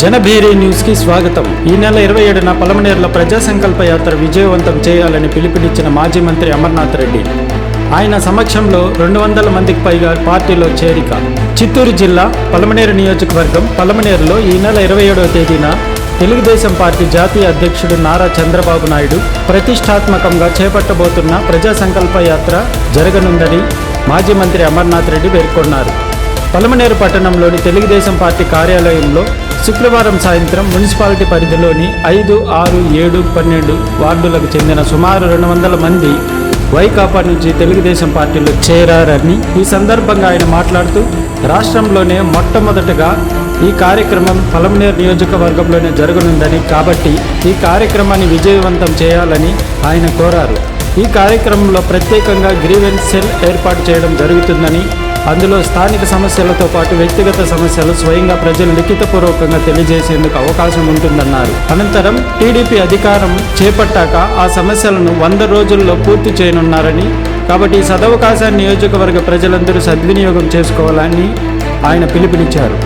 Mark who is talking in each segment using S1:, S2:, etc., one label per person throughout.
S1: జనభేరి న్యూస్కి స్వాగతం. ఈ నెల ఇరవై ఏడున పలమనేరులో ప్రజా సంకల్ప యాత్ర విజయవంతం చేయాలని పిలుపునిచ్చిన మాజీ మంత్రి అమర్నాథ్ రెడ్డి. ఆయన సమక్షంలో రెండు వందల మందికి పైగా పార్టీలో చేరిక. చిత్తూరు జిల్లా పలమనేరు నియోజకవర్గం పలమనేరులో ఈ నెల ఇరవై ఏడవ తేదీన తెలుగుదేశం పార్టీ జాతీయ అధ్యక్షుడు నారా చంద్రబాబు నాయుడు ప్రతిష్టాత్మకంగా చేపట్టబోతున్న ప్రజా సంకల్ప యాత్ర జరగనుందని మాజీ మంత్రి అమర్నాథ్ రెడ్డి పేర్కొన్నారు. పలమనేరు పట్టణంలోని తెలుగుదేశం పార్టీ కార్యాలయంలో శుక్రవారం సాయంత్రం మున్సిపాలిటీ పరిధిలోని ఐదు ఆరు ఏడు పన్నెండు వార్డులకు చెందిన సుమారు రెండు వందల మంది వైకాపా నుంచి తెలుగుదేశం పార్టీలో చేరారని ఈ సందర్భంగా ఆయన మాట్లాడుతూ రాష్ట్రంలోనే మొట్టమొదటగా ఈ కార్యక్రమం పలమనేర్ నియోజకవర్గంలోనే జరగనుందని కాబట్టి ఈ కార్యక్రమాన్ని విజయవంతం చేయాలని ఆయన కోరారు. ఈ కార్యక్రమంలో ప్రత్యేకంగా గ్రీవెన్స్ సెల్ ఏర్పాటు చేయడం జరుగుతుందని అందులో స్థానిక సమస్యలతో పాటు వ్యక్తిగత సమస్యలు స్వయంగా ప్రజలు లిఖితపూర్వకంగా తెలియజేసేందుకు అవకాశం ఉంటుందన్నారు. అనంతరం టీడీపీ అధికారం చేపట్టాక ఆ సమస్యలను వంద రోజుల్లో పూర్తి చేయనున్నారని కాబట్టి ఈ సదవకాశాన్ని నియోజకవర్గ ప్రజలందరూ సద్వినియోగం చేసుకోవాలని ఆయన పిలుపునిచ్చారు.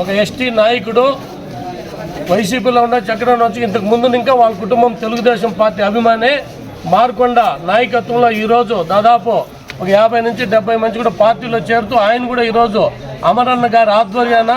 S2: ఒక ఎస్టీ నాయకుడు వైసీపీలో ఉన్న చక్రం వచ్చి ఇంతకు ముందు ఇంకా వాళ్ళ కుటుంబం తెలుగుదేశం పార్టీ అభిమానే మార్కొండ నాయకత్వంలో ఈరోజు దాదాపు ఒక యాభై నుంచి డెబ్బై మంది కూడా పార్టీలో చేరుతూ ఆయన కూడా ఈరోజు అమరన్న గారి ఆధ్వర్యాన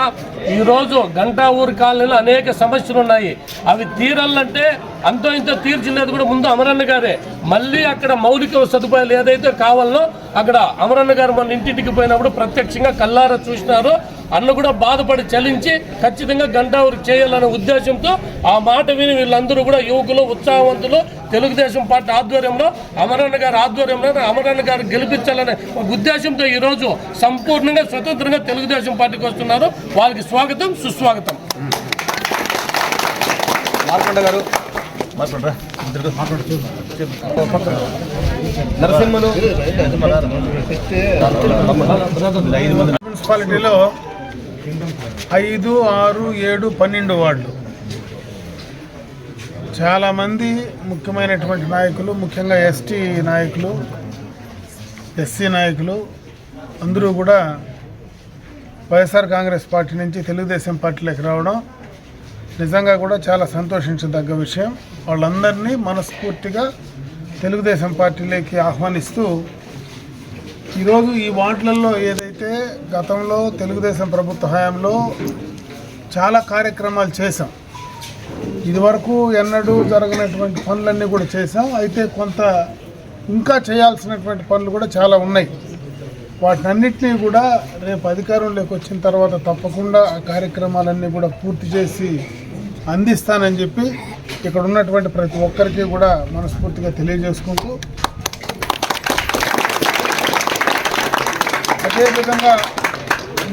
S2: ఈరోజు గంటా ఊరు కాలనీలో అనేక సమస్యలు ఉన్నాయి. అవి తీరాలంటే అంతో ఇంతో తీర్చినది కూడా ముందు అమరన్న గారే. మళ్ళీ అక్కడ మౌలిక సదుపాయాలు ఏదైతే కావాలనో అక్కడ అమరన్న గారు మన ఇంటింటికి పోయినప్పుడు ప్రత్యక్షంగా కల్లారా చూసినారు. అన్న కూడా బాధపడి చలించి ఖచ్చితంగా గంటా ఊరికి చేయాలనే ఉద్దేశంతో ఆ మాట విని వీళ్ళందరూ కూడా యువకులు ఉత్సాహవంతులు తెలుగుదేశం పార్టీ ఆధ్వర్యంలో అమరన్న గారి ఆధ్వర్యంలో అమరన్న గారు గెలిపించాలనే ఒక ఉద్దేశంతో ఈరోజు సంపూర్ణంగా స్వతంత్రంగా తెలుగుదేశం పార్టీకి వస్తున్నారు. వాళ్ళకి స్వాగతం సుస్వాగతం.
S3: మార్కొండ గారు. నరసింహను
S4: మున్సిపాలిటీలో ఐదు ఆరు ఏడు పన్నెండు వార్డులు. చాలామంది ముఖ్యమైనటువంటి నాయకులు ముఖ్యంగా ఎస్టీ నాయకులు ఎస్సీ నాయకులు అందరూ కూడా వైఎస్ఆర్ కాంగ్రెస్ పార్టీ నుంచి తెలుగుదేశం పార్టీలోకి రావడం నిజంగా కూడా చాలా సంతోషించదగ్గ విషయం. వాళ్ళందరినీ మనస్ఫూర్తిగా తెలుగుదేశం పార్టీలోకి ఆహ్వానిస్తూ ఈరోజు ఈ వార్డులలో ఏదైతే అయితే గతంలో తెలుగుదేశం ప్రభుత్వ హయాంలో చాలా కార్యక్రమాలు చేశాం. ఇదివరకు ఎన్నడూ జరగనటువంటి పనులన్నీ కూడా చేశాం. అయితే కొంత ఇంకా చేయాల్సినటువంటి పనులు కూడా చాలా ఉన్నాయి. వాటినన్నింటినీ కూడా రేపు అధికారంలోకి వచ్చిన తర్వాత తప్పకుండా ఆ కార్యక్రమాలన్నీ కూడా పూర్తి చేసి అందిస్తానని చెప్పి ఇక్కడ ఉన్నటువంటి ప్రతి ఒక్కరికి కూడా మనస్ఫూర్తిగా తెలియజేసుకుంటూ అదేవిధంగా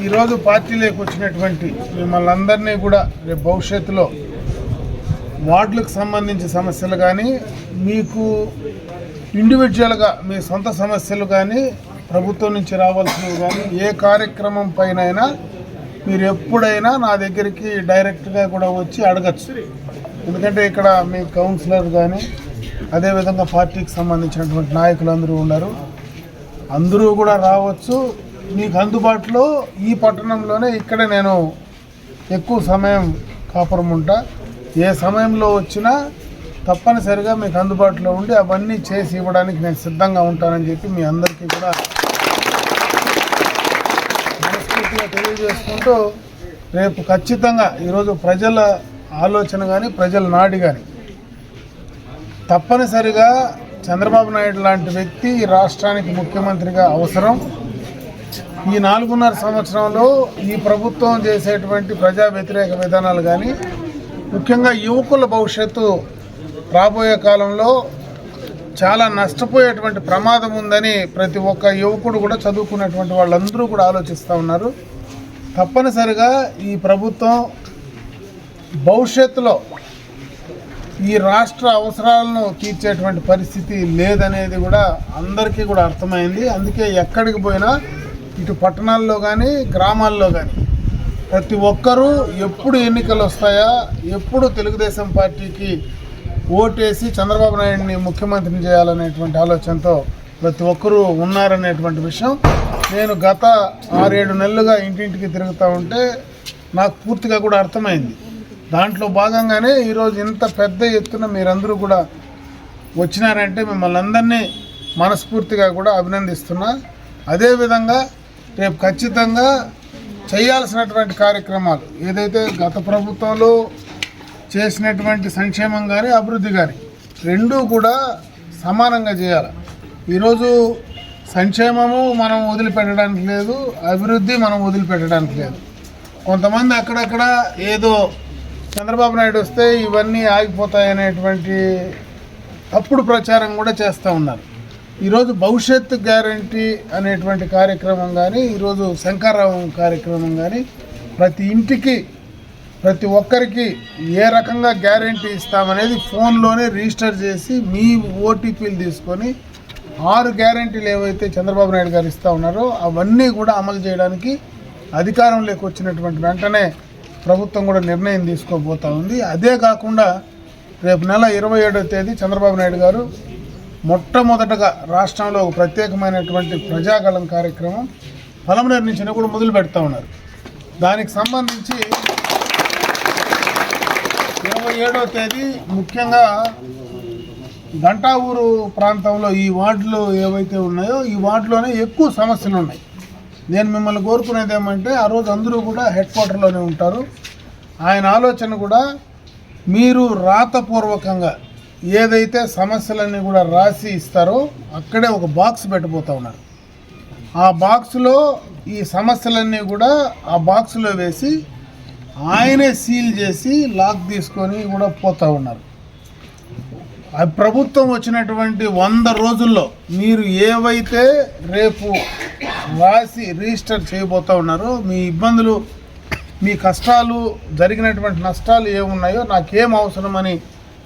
S4: ఈరోజు పార్టీలోకి వచ్చినటువంటి మిమ్మల్ని అందరినీ కూడా రేపు భవిష్యత్తులో వార్డులకు సంబంధించి సమస్యలు కానీ మీకు ఇండివిజువల్గా మీ సొంత సమస్యలు కానీ ప్రభుత్వం నుంచి రావాల్సినవి కానీ ఏ కార్యక్రమం పైనైనా మీరు ఎప్పుడైనా నా దగ్గరికి డైరెక్ట్గా కూడా వచ్చి అడగచ్చు. ఎందుకంటే ఇక్కడ మీ కౌన్సిలర్ కానీ అదేవిధంగా పార్టీకి సంబంధించినటువంటి నాయకులు అందరూ ఉన్నారు. అందరూ కూడా రావచ్చు. మీకు అందుబాటులో ఈ పట్టణంలోనే ఇక్కడ నేను ఎక్కువ సమయం కాపురం ఉంటా. ఏ సమయంలో వచ్చినా తప్పనిసరిగా మీకు అందుబాటులో ఉండి అవన్నీ చేసి ఇవ్వడానికి నేను సిద్ధంగా ఉంటానని చెప్పి మీ అందరికీ కూడా మనస్ఫూర్తిగా తెలియజేసుకుంటూ రేపు ఖచ్చితంగా ఈరోజు ప్రజల ఆలోచన కానీ ప్రజల నాడి కానీ తప్పనిసరిగా చంద్రబాబు నాయుడు లాంటి వ్యక్తి ఈ రాష్ట్రానికి ముఖ్యమంత్రిగా అవసరం. ఈ నాలుగున్నర సంవత్సరంలో ఈ ప్రభుత్వం చేసేటువంటి ప్రజా వ్యతిరేక విధానాలు కానీ ముఖ్యంగా యువకుల భవిష్యత్తు రాబోయే కాలంలో చాలా నష్టపోయేటువంటి ప్రమాదం ఉందని ప్రతి ఒక్క యువకుడు కూడా చదువుకున్నటువంటి వాళ్ళందరూ కూడా ఆలోచిస్తూ ఉన్నారు. తప్పనిసరిగా ఈ ప్రభుత్వం భవిష్యత్తులో ఈ రాష్ట్ర అవసరాలను తీర్చేటువంటి పరిస్థితి లేదనేది కూడా అందరికీ కూడా అర్థమైంది. అందుకే ఎక్కడికి పోయినా ఇటు పట్టణాల్లో కానీ గ్రామాల్లో కానీ ప్రతి ఒక్కరూ ఎప్పుడు ఎన్నికలు వస్తాయా ఎప్పుడు తెలుగుదేశం పార్టీకి ఓటేసి చంద్రబాబు నాయుడిని ముఖ్యమంత్రిని చేయాలనేటువంటి ఆలోచనతో ప్రతి ఒక్కరూ ఉన్నారనేటువంటి విషయం. నేను గత ఆరేడు నెలలుగా ఇంటింటికి తిరుగుతూ ఉంటే నాకు పూర్తిగా కూడా అర్థమైంది. దాంట్లో భాగంగానే ఈరోజు ఇంత పెద్ద ఎత్తున మీరందరూ కూడా వచ్చినారంటే మిమ్మల్ని అందరినీ మనస్ఫూర్తిగా కూడా అభినందిస్తున్నా. అదేవిధంగా రేపు ఖచ్చితంగా చేయాల్సినటువంటి కార్యక్రమాలు ఏదైతే గత ప్రభుత్వంలో చేసినటువంటి సంక్షేమం కానీ అభివృద్ధి కానీ రెండూ కూడా సమానంగా చేయాలి. ఈరోజు సంక్షేమము మనం వదిలిపెట్టడానికి లేదు అభివృద్ధి మనం వదిలిపెట్టడానికి లేదు. కొంతమంది అక్కడక్కడ ఏదో చంద్రబాబు నాయుడు వస్తే ఇవన్నీ ఆగిపోతాయనేటువంటి తప్పుడు ప్రచారం కూడా చేస్తూ ఉన్నారు. ఈరోజు భవిష్యత్తు గ్యారంటీ అనేటువంటి కార్యక్రమం కానీ ఈరోజు శంకారావం కార్యక్రమం కానీ ప్రతి ఇంటికి ప్రతి ఒక్కరికి ఏ రకంగా గ్యారంటీ ఇస్తామనేది ఫోన్లోనే రిజిస్టర్ చేసి మీ ఓటీపీలు తీసుకొని ఆరు గ్యారంటీలు ఏవైతే చంద్రబాబు నాయుడు గారు ఇస్తూ ఉన్నారో అవన్నీ కూడా అమలు చేయడానికి అధికారంలోకి వచ్చినటువంటి వెంటనే ప్రభుత్వం కూడా నిర్ణయం తీసుకోబోతా ఉంది. అదే కాకుండా రేపు నెల ఇరవై ఏడవ తేదీ చంద్రబాబు నాయుడు గారు మొట్టమొదటగా రాష్ట్రంలో ప్రత్యేకమైనటువంటి ప్రజాగళం కార్యక్రమం పలమనేరు నుంచి కూడా మొదలు పెడతా ఉన్నారు. దానికి సంబంధించి ఇరవై ఏడవ తేదీ ముఖ్యంగా గంటావూరు ప్రాంతంలో ఈ వార్డులు ఏవైతే ఉన్నాయో ఈ వార్డులోనే ఎక్కువ సమస్యలు ఉన్నాయి. నేను మిమ్మల్ని కోరుకునేది ఏమంటే ఆ రోజు అందరూ కూడా హెడ్ క్వార్టర్లోనే ఉంటారు. ఆయన ఆలోచన కూడా మీరు రాతపూర్వకంగా ఏదైతే సమస్యలన్నీ కూడా రాసి ఇస్తారో అక్కడే ఒక బాక్స్ పెట్టబోతా ఉన్నారు. ఆ బాక్స్లో ఈ సమస్యలన్నీ కూడా ఆ బాక్స్లో వేసి ఆయనే సీల్ చేసి లాక్ తీసుకొని కూడా పోతా ఉన్నారు. ఆ ప్రభుత్వం వచ్చినటువంటి వంద రోజుల్లో మీరు ఏవైతే రేపు రాసి రిజిస్టర్ చేయబోతా ఉన్నారు. మీ ఇబ్బందులు మీ కష్టాలు జరిగినటువంటి నష్టాలు ఏమున్నాయో నాకేం అవసరమని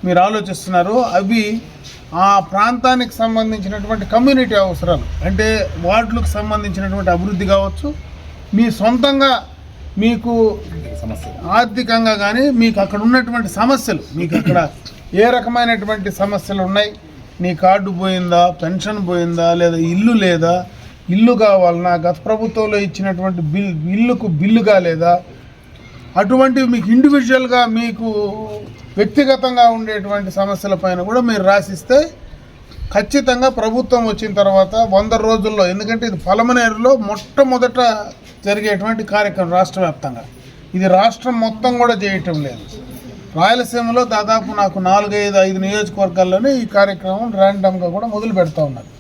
S4: మీరు ఆలోచిస్తున్నారు. అవి ఆ ప్రాంతానికి సంబంధించినటువంటి కమ్యూనిటీ అవసరాలు. అంటే వార్డులకు సంబంధించినటువంటి అభివృద్ధి కావచ్చు. మీ సొంతంగా మీకు ఆర్థికంగా కానీ మీకు అక్కడ ఉన్నటువంటి సమస్యలు మీకు అక్కడ ఏ రకమైనటువంటి సమస్యలు ఉన్నాయి? నీ కార్డు పోయిందా? పెన్షన్ పోయిందా? లేదా ఇల్లు లేదా? ఇల్లు కావాలన్నా గత ప్రభుత్వంలో ఇచ్చినటువంటి బిల్ ఇల్లుకు బిల్లు కాలేదా? అటువంటివి మీకు ఇండివిజువల్గా మీకు వ్యక్తిగతంగా ఉండేటువంటి సమస్యల పైన కూడా మీరు రాసిస్తే ఖచ్చితంగా ప్రభుత్వం వచ్చిన తర్వాత వంద రోజుల్లో ఎందుకంటే ఇది పలమనేరులో మొట్టమొదట జరిగేటువంటి కార్యక్రమం రాష్ట్ర వ్యాప్తంగా. ఇది రాష్ట్రం మొత్తం కూడా చేయటం లేదు. రాయలసీమలో దాదాపు నాకు నాలుగైదు ఐదు నియోజకవర్గాల్లోనే ఈ కార్యక్రమం ర్యాండమ్గా కూడా మొదలు పెడతా ఉన్నారు.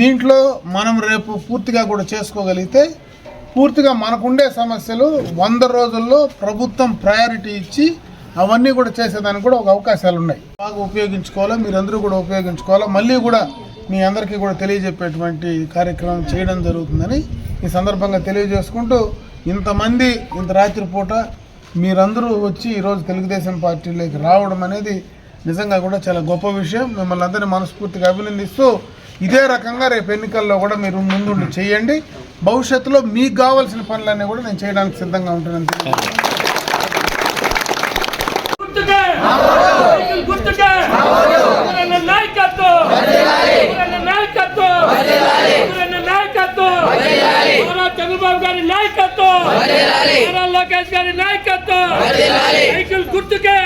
S4: దీంట్లో మనం రేపు పూర్తిగా కూడా చేసుకోగలిగితే పూర్తిగా మనకుండే సమస్యలు వంద రోజుల్లో ప్రభుత్వం ప్రయారిటీ ఇచ్చి అవన్నీ కూడా చేసేదానికి కూడా ఒక అవకాశాలు ఉన్నాయి. బాగా ఉపయోగించుకోవాలో మీరందరూ కూడా ఉపయోగించుకోవాలో మళ్ళీ కూడా మీ అందరికీ కూడా తెలియజెప్పేటువంటి కార్యక్రమం చేయడం జరుగుతుందని ఈ సందర్భంగా తెలియజేసుకుంటూ ఇంతమంది ఇంత రాత్రిపూట మీరందరూ వచ్చి ఈరోజు తెలుగుదేశం పార్టీలోకి రావడం అనేది నిజంగా కూడా చాలా గొప్ప విషయం. మిమ్మల్ని అందరినీ మనస్ఫూర్తిగా అభినందిస్తూ ఇదే రకంగా రేపు ఎన్నికల్లో కూడా మీరు ముందుండి చేయండి. భవిష్యత్తులో మీకు కావాల్సిన పనులన్నీ కూడా నేను చేయడానికి సిద్ధంగా ఉంటానని.
S3: గుర్తుకే గుర్తుకే చంద్రబాబు గారి నాయకత్వం. నారా లోకేష్ గారి నాయకత్వం. సైకిల్ గుర్తుకే.